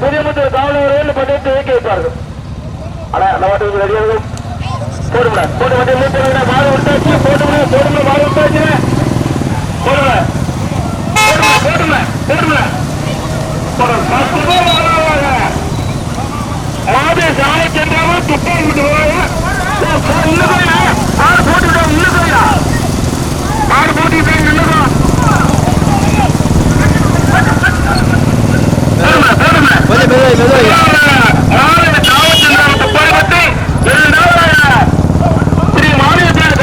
புதியமுத்தூர் காவலர்கள் பதவித்து இயக்கி வைப்பார்கள் ஆனா நம்ம கொஞ்சம் ரெடியாக போடுங்க போட்டு வந்து மூட்டை மாடு விட்டாச்சு போடுங்க போடுங்க மாடு விட்டாச்சு போடுங்க போடுங்க போடுங்க போடுங்க பத்து பேர் வராங்க மாடு சாலை சென்றாலும் துப்பாக்கி விட்டு போடுங்க இன்னும் மாடு போட்டு விட்டாங்க இன்னும் போயா மாடு போட்டு விட்டாங்க இன்னும் போடுங்க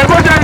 கொஞ்சம்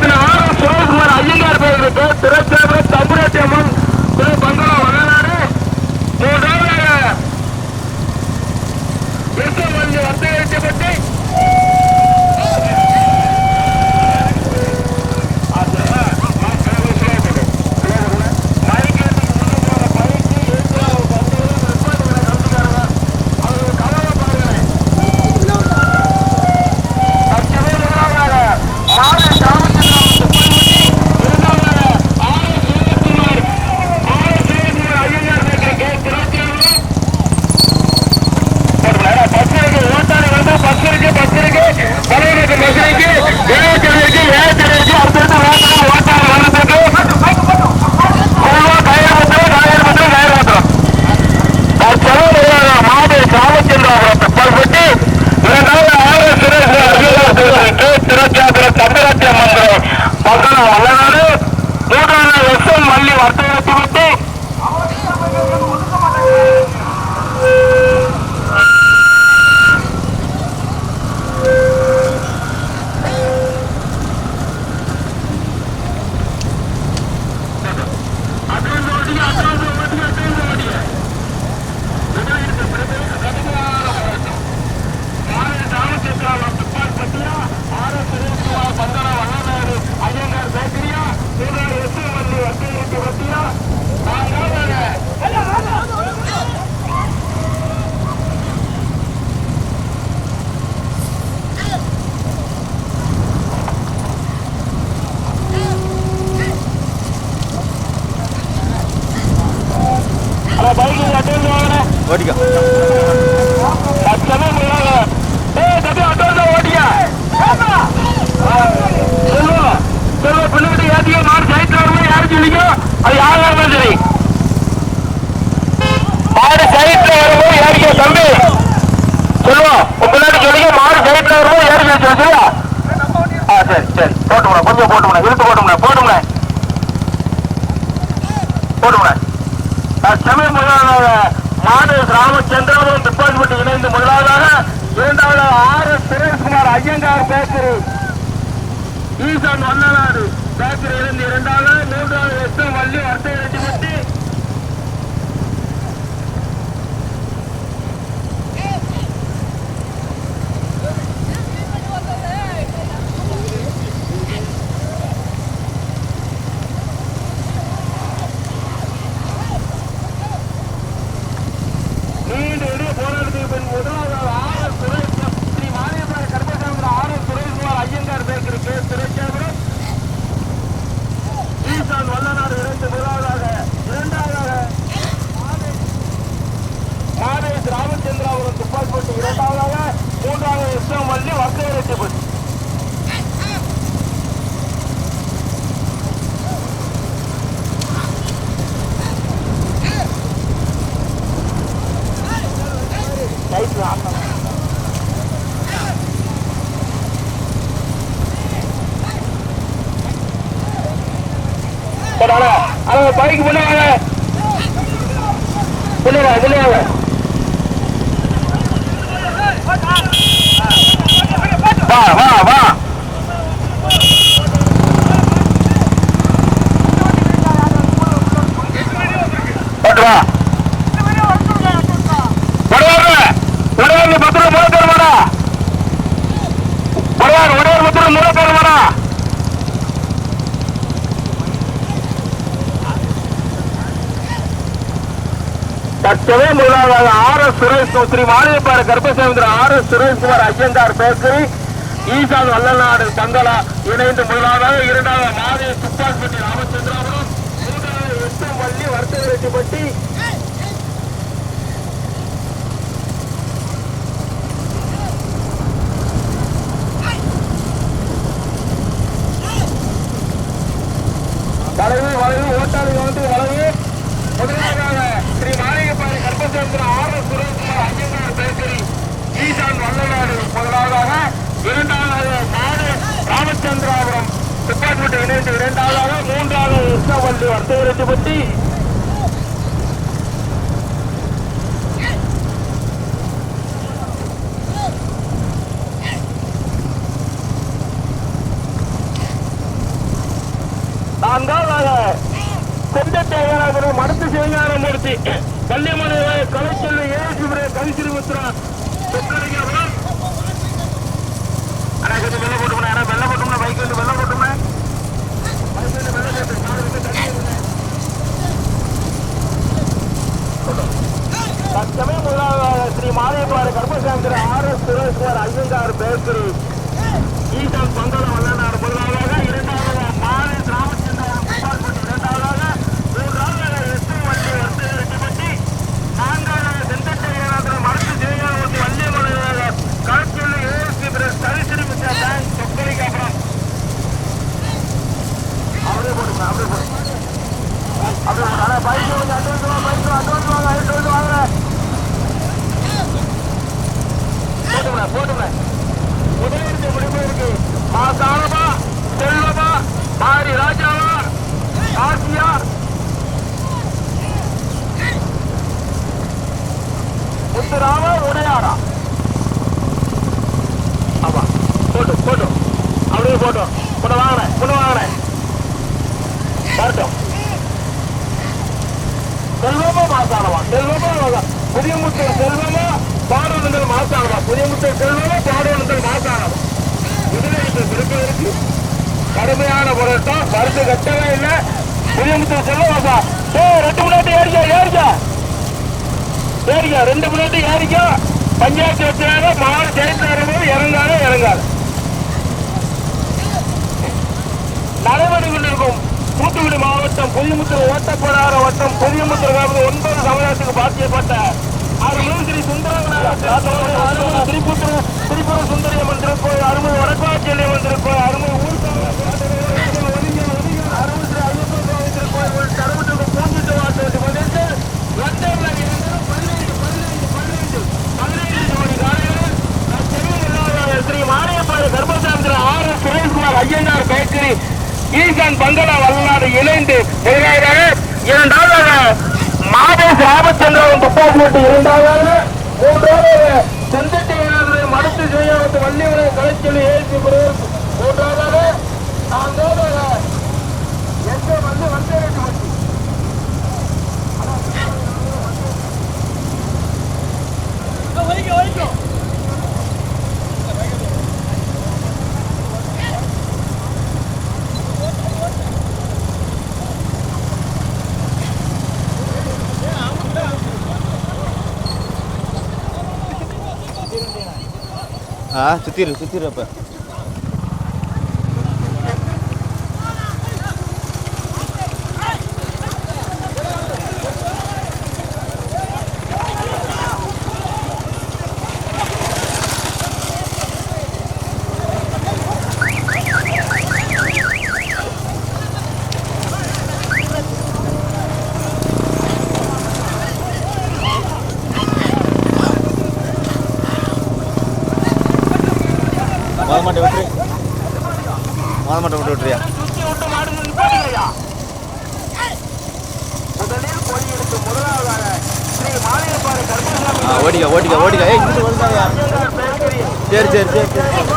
மெதுவாக மெதுவாக மல்லி வர்த்தகத்தை விட்டு பைக்கில் அட்டன் வாங்கினேன் ஓட்டிக்கோ லட்சமே முடியாது ஏய் தம்பி அட்டன் ஓட்டியா செல்வா செல்வா பிள்ளைகிட்ட ஏத்திய மாடு சைட்ல வரும்போது யாரு சொல்லிங்க அது யாரா இருந்தாலும் சரி. மாடு சைட்ல வரும்போது ஏறிக்க தம்பி. செல்வா உங்க பிள்ளைகிட்ட மாடு சைட்ல வரும்போது ஏறிக்க சொல்லுங்க ஆ சரி சரி. போட்டுமுடா கொஞ்சம் போட்டுமுடா இழுத்து போட்டுமுடா போட்டுமுடா போட்டுமுடா சமயம் முதலாவதாக மாடு ராமச்சந்திரபுரம் டிபார்ட்மெண்ட் இணைந்து முதலாவதாக இரண்டாவது ஆறு சுரேஷ்குமார் ஐயங்கார் பேக்கரி. ஈசான் வல்லநாடு பேக்கரி இருந்து இரண்டாவது மூன்றாவது எஸ் எம் வள்ளி வர்த்தக ரெட்டிப்பட்டி நீண்ட இடையே போராட்டத்துக்கு பின் முதலாவது R S Suresh Sri Mariappan Karmasami R S Sureshkumar Iyengar bakery K Sureshapuram Esan Vallanadu இணைந்து முதலாவதாக இரண்டாவதாக மாதேஷ் ராமச்சந்திராபுரம் துப்பாக்கிப்பட்டி இரண்டாவதாக மூன்றாவது எஸ் எம் வள்ளி வர்த்தக ரெட்டிப்பட்டி லைட்ல ஆன் பண்ணு. சரி, அண்ணா, அண்ணா, பைக் முன்னே வாங்க முன்னே வாங்க முன்னே வாங்க வா வா வா போட்டு வா வருவாங்க வருவாங்க பத்திரம் மூணு பேர் மாடா வருவாங்க ஒரே ஒரு பத்திரம் மூணு பேர் மாடா துணை முதலாளர் R S Suresh Sri Maligaipparai கர்ப்பசேந்திர R S Sureshkumar Iyengar bakery Esan Vallanadu தங்கலா இணைந்து முதலாவதாக இரண்டாவது மாதி துப்பாக்கிப்பட்டி ராமச்சந்திராபுரம் மூன்றாவது எட்டு வள்ளி வர்த்தக ராமச்சந்திரன் ஆர் சுரேஷ்குமார் பேக்கரி ஈசான் வல்லநாடு முதலாவதாக இரண்டாவது நாடு ராமச்சந்திராபுரம் டிபார்ட்மெண்ட் இணைந்து இரண்டாவதாக மூன்றாவது கிருஷ்ணவள்ளி வர்த்தகரெட்டிப்பட்டி நான்காவதாக செந்தத்தேவராபுரம் மடத்து சிவஞானமூர்த்தி கல்லிமலை கலை ஏசுபுரே ஏசுகிற சொக்கலிங்கபுரம் அண்ணா கொஞ்சம் வெள்ள போட்டுமே அண்ணா வெள்ள போட்டுமே பைக் வந்து வெள்ள போட்டுமே பைக் வந்து வெள்ள போட்டு காடு வந்து தண்ணி வருது. தற்சமயம் முதலாவதாக ஸ்ரீ மாரியப்பாறு கர்மசாந்திர R S Sureshkumar Iyengar bakery Esan பந்தள Vallanadu முதலாவதாக இரண்டாவதாக மாலை ராமச்சந்திரன் டிபார்ட்மெண்ட் இரண்டாவதாக மூன்றாவதாக எஸ்ஐ வண்டி வர்த்தக ரெட்டிப்பட்டி நான்காவதாக செந்தட்டை ஏனாந்திரம் மருத்து ஜெயகாமூர்த்தி வள்ளியமலையாக களச்சொல்லி ஏஎஸ்பி பிரஸ் தரிசிரி மிஸ்டர் பேங்க் சொக்கலிக்கு அப்புறம் அப்படியே போட்டுங்க அப்படியே போட்டுங்க அப்படியே போட்டு ஆனால் பைக் வந்து அட்வான்ஸ் வாங்க பைக் அட்வான்ஸ் வாங்க அட்வான்ஸ் வாங்குறேன் போட்டுங்க போட்டுங்க முதலிருந்து முடிவு இருக்கு மா சாரமா செல்வமா மாரி ராஜாவா ஆசியா முத்துராம உடையாரா ஆமா போட்டு போட்டு. அப்படியே போட்டோம் கொண்டு வாங்கினேன் கொண்டு வாங்கினேன். வரட்டும். செல்வமா மாசானமா செல்வமா புதிய முத்தல் செல்வமா பாடுவனந்தல் மாசானமா புதிய முத்தல் செல்வமா பாடுவனந்தல் மாசானமா முதலீட்டு திருப்பதற்கு கடுமையான பொருட்டம். மருந்து கட்டவே இல்லை. புதிய முத்தல் செல்வமாசா ஏ ரெண்டு முன்னாடி ஏறிக்கா ஏறிக்கா. ஏறிக்கா ரெண்டு முன்னாடி ஏறிக்கா. பஞ்சாயத்து வச்சாங்க மாடு ஜெயித்தாரமோ இறங்காத. இறங்காரு தூத்துக்குடி மாவட்டம் புதியமுத்தூர் ஓட்டப்படாத வட்டம் புதியமுத்தூர் ஒன்பது சமுதாயத்துக்கு பாத்தியப்பட்ட அருள்மிகு ஸ்ரீ சுந்தரங்கநாத திரிபுத்திர திரிபுர சுந்தரியம்மன் திருக்கோயில் அருள்மிகு வடக்காட்சியம்மன் திருக்கோயில் அருள்மிகு ஊர்காவல் அருள் ஸ்ரீ ஐயப்பன் கோவில் திருக்கோயில் கருமத்துக்கு பூஞ்சிட்டு வாட்டு பதினெட்டு லட்சம் ஸ்ரீ மாரியப்பாடு ஆர் சுரேஷ்குமார் ஐயனார் பேக்கரி ஈசான் பங்களா வல்லநாடு இணைந்து எதிராக இரண்டாவதாக மாதேஷ் ராமச்சந்திரன் துப்பாக்கி விட்டு இரண்டாவதாக மூன்றாவது செந்தட்டி வீரர்கள் மடுத்து செய்யாவது வள்ளிவரை கலைச்சொல்லி ஏசி மூன்றாவதாக நான்காவதாக எங்க வந்து வந்தே வைக்கும் வைக்கும் Ah, tú tira, tú tira, pa. சரி சரி சரி சரி.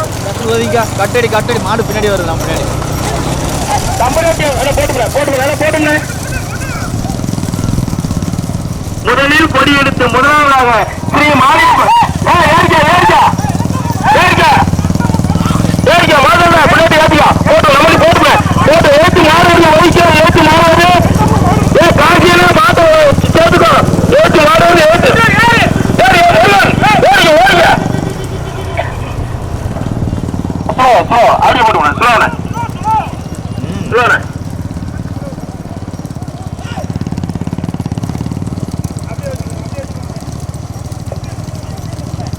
ஒதுங்க கட்டடி கட்டடி. மாடு பின்னாடி வருது நம்ம பின்னாடி. முதலில் கொடி எடுத்து முதலாவதாக ஸ்ரீ மாரியம்மன். ஏறிக்கா பின்னாடி போட்டு போட்டு ஸ்லோண்ணே ஸ்லோண்ணே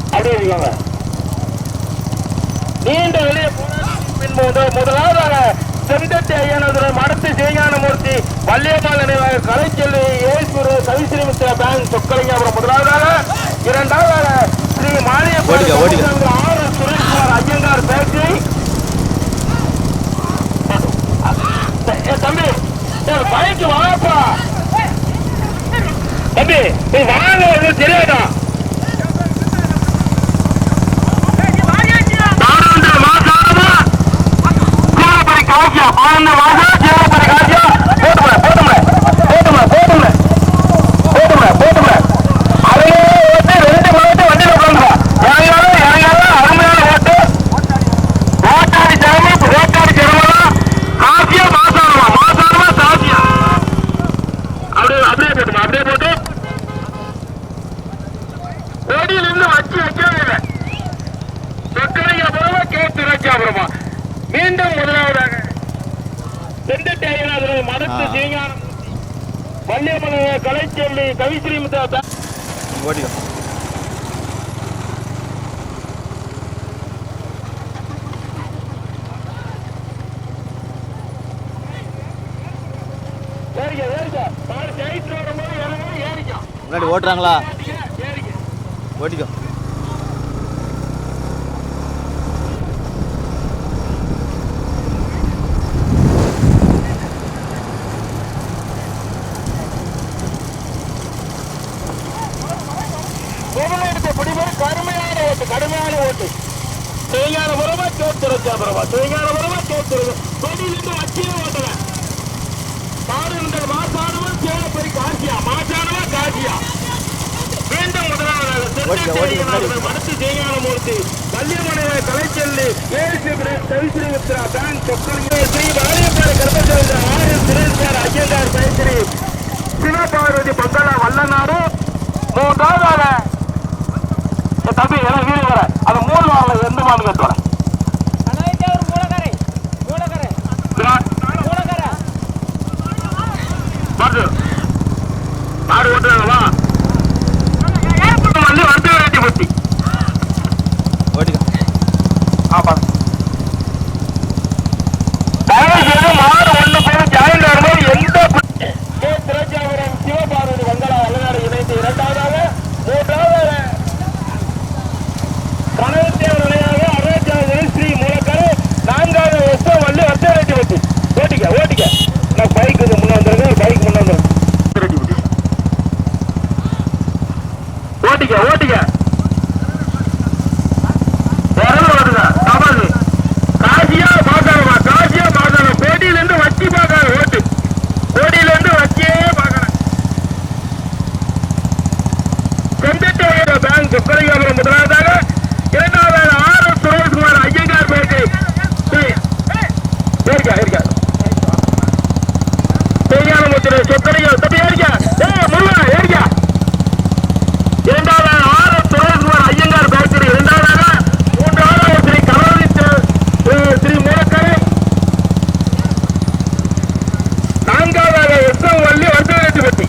அப்படியே வச்சுக்கோங்க நீண்ட வெளியே பின் முத- முதலாவதாக செந்தட்டி ஐயனதுரை மடத்து ஜெயஞானமூர்த்தி வள்ளியம்மாள் நினைவாக கலைச்செல்வி ஏஸ்வரு கவிஸ்ரீமித்ரா பேங்க் சொக்கலிங்காபுரம் முதலாவதாக இரண்டாவதாக ஸ்ரீ ஓடிக்க, ஓடிக்க. மானிய R S Sureshkumar Iyengar bakery ஏ, தம்பி ஏ, பைக்கு வாப்பா. தம்பி நீ வாங்க இது தெரியாதா? பாரந்த மாசாரமா ஜீவபரி காசியா பாரந்த மாசா ஜீவபரி காசியா போட்டுமே போட்டுமே போட்டுமே போட்டுமே போட்டுமே போட்டுமே அதுலயே ஓட்டு ரெண்டு மாவட்ட வண்டியில உட்காந்துருவா இறங்காலும் இறங்காலும் அருமையான ஓட்டு ஓட்டாடி திறமை ஓட்டாடி திறமை காசியா மாசாரமா மாசாரமா காசியா அப்படியே அப்படியே போட்டுமா அப்படியே போட்டு கோடியிலிருந்து வச்சு வைக்கவே இல்லை சொக்கரையாபுரமா கே திரைக்காபுரமா மீண்டும் முதலாவதாக செந்தட்டி ஐயனாதுரை மடத்து சீங்கானம் வள்ளியம்மன் கலைச்செல்வி கவிஸ்ரீமுத்தா ஓடிக்கோ ஏறிக்க ஏறிக்க மாடு ஜெயிச்சு வரும்போது இறங்கணும் ஓட்டுறாங்களா? ஓட்டிக்கோ. கடுமையான ஓட்டு கடுமையான ஓட்டு. தேங்கான புறமா தோத்துருச்சா புறமா கொடியிலிருந்து வச்சியே ஓட்டல பாடுகின்ற மாசானவா சேலப்பரி காசியா? மாசானவா காசியா? மடத்து ஜெயஞானமூர்த்தி கல்யாண கலைச்செல்வி ஏசி கவிஸ்ரீ மித்ரா பேங்க் சொக்கலிங்க ஸ்ரீ வாரியப்பாறை கர்ப்பசேந்த ஆர் எஸ் சுரேஷ்கர் ஐயங்கார் சைத்திரி சிவபார்வதி பங்களா வல்லநாடு மூன்றாவதாக ஏ தம்பி எல்லாம் வீடு வர. அது மூணு வாரில் எந்த மாடு கட்டு மாடு மாடு ஓட்டுறாங்களா வந்து வந்து வேட்டி பத்தி ஓட்டிக்கோ ஆமா தயவு செய்து மாடு ஒண்ணு போய் ஜாயின் வரும்போது எந்த கே திரைச்சாபுரம் சிவபார்வதி வங்களா வல்லநாடு இணைந்து இரண்டாவதாக மூன்றாவதாக கனகத்தேவர் நிலையாக அருணாச்சாரிய ஸ்ரீ மூலக்கரு நான்காவது வருஷம் வள்ளி வர்த்த ரெட்டி பத்தி ஓட்டிக்க ஓட்டிக்க நான் பைக்கு முன்ன வந்துருங்க பைக் முன்ன வந்துருங்க ரெட்டி பத்தி ஓட்டிக்க ஓட்டிக்க வரல வருங்க தவறு காசியா பாக்காரமா காசியா பாக்கார கோடியில இருந்து வச்சு பாக்கார ஓட்டு கோடியில இருந்து வச்சே பாக்கணும் செந்தட்டை பேங்க் முதலாவதாக இரண்டாவதாக ஆர் எஸ் சுரேஷ்குமார் ஐயங்கார் பேட்டை ஏறிக்கா ஏறிக்கா செய்யானமுத்திரை சொக்கரையா தப்பி ஏறிக்கா ஏ முருகா ஏறிக்கா இரண்டாவதாக R S Sureshkumar Iyengar bakery இரண்டாவதாக மூன்றாவதாக ஸ்ரீ கலவரி ஸ்ரீ மூலக்கரை நான்காவதாக எஸ் எம் வள்ளி வர்த்தகப்பட்டி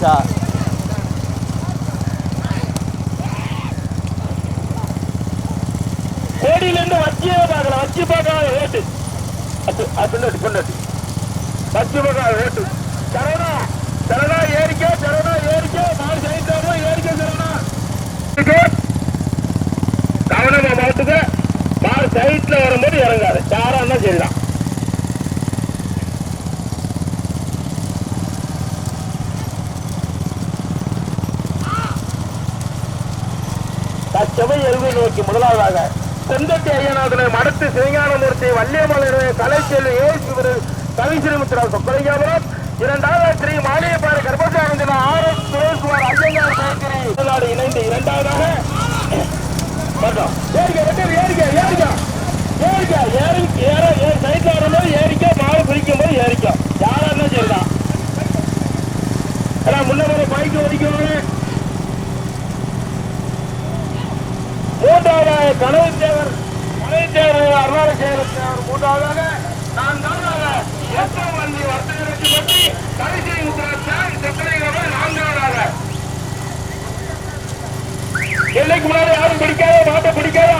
எல்லாம் வந்துருச்சா வச்சியே பார்க்கலாம் வச்சு பார்க்காத ஓட்டு. அது அது வச்சு பார்க்காத ஓட்டு. சரணா சரணா ஏறிக்க சரணா ஏறிக்க. மாடு ஜெயித்தாரோ ஏறிக்க சரணா கவனமா மாட்டுக்க. மாடு சைட்ல வரும்போது இறங்காது. யாரா இருந்தா சரிதான். செவை எருவை நோக்கி முதலாவதாக. செந்தட்டி ஐயநாதனை மடத்து சிவஞானமூர்த்தி வள்ளியமலை கலைச்செல்வி ஏசுவர் கவிஸ்ரீமுத்ரா சொக்கலிங்காபுரம். இரண்டாவது Sri Maligaipparai கர்ப்பசாரந்தின R S Sureshkumar Iyengar bakery இணைந்து இரண்டாவதாக. பார்த்தோம். ஏறிக்க ரெண்டு ஏறிக்க ஏறிக்க குடிக்காத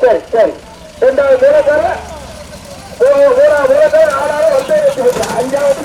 சரி சரி இரண்டாவது வீரக்கார ஊராவது வீரக்கார ஆறாவது வந்து அஞ்சாவது